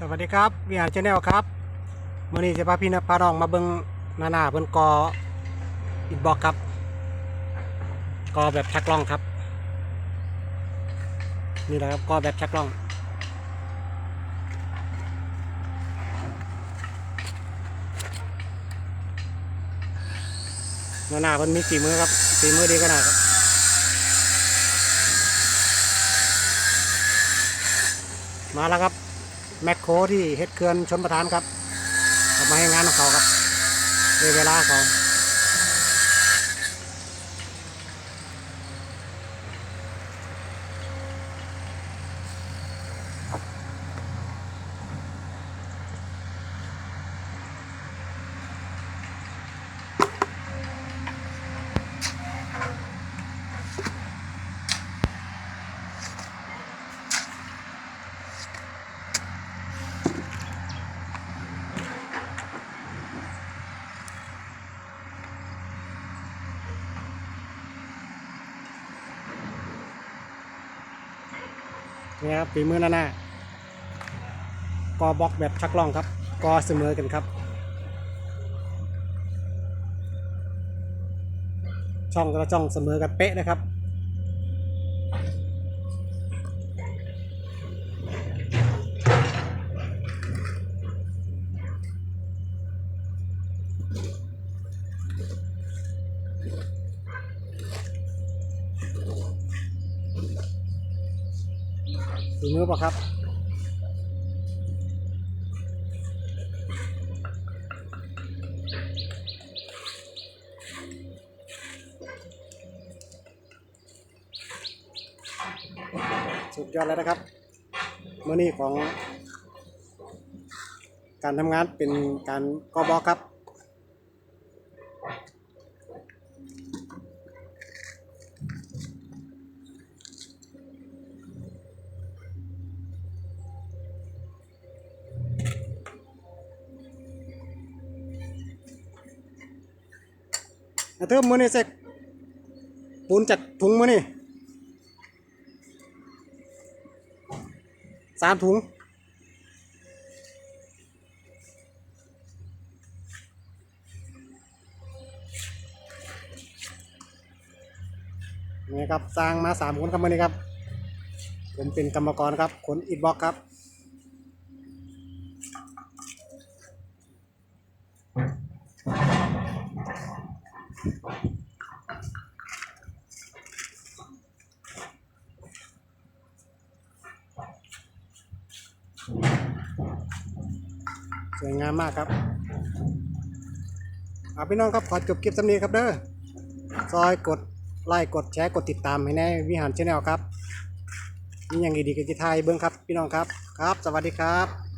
สวัสดีครับวิหารชาแนลครับมื่อนี้จะพาพี่นพาน้องมาเบิงนาหน้าเพิ่นกออินบอกครับ กอแบบชักล่องครับ นี่แหละครับกอแบบชักล่อง นาหน้าเพิ่นมีสีมือครับสีมือดีขนาดครับมาแล้วครับ แมคโครที่เฮ็ดเขื่อนชนประทานครับมาให้งานของเขาครับในเวลาเขา นี่ครับฝีมือหน้าหน้ากอบล็อกแบบชักล่องครับ กอเสมอกันครับ ช่องกระช่องเสมอกันเป๊ะนะครับ ฝีมือปะครับ สุดยอดแล้วนะครับเมื่อนี้ของการทำงานเป็นการกอบอครับ เทิมมือนี่เสกปูนจากถุงมือนี่สามถุงนี่ครับสร้างมาสามคนครับมือนี้ครับผมเป็นกรรมกรครับขนอิฐบล็อกครับ วยงามมากครับอาพี่น้องครับขอจบคลิปสำนีครับเด้อซอยกดไลค์กดแชร์กดติดตามให้แน่วิหารชาแนลครับมีอย่างดีๆกันที่ไทยเบิ้งครับ พี่น้องครับครับ สวัสดีครับ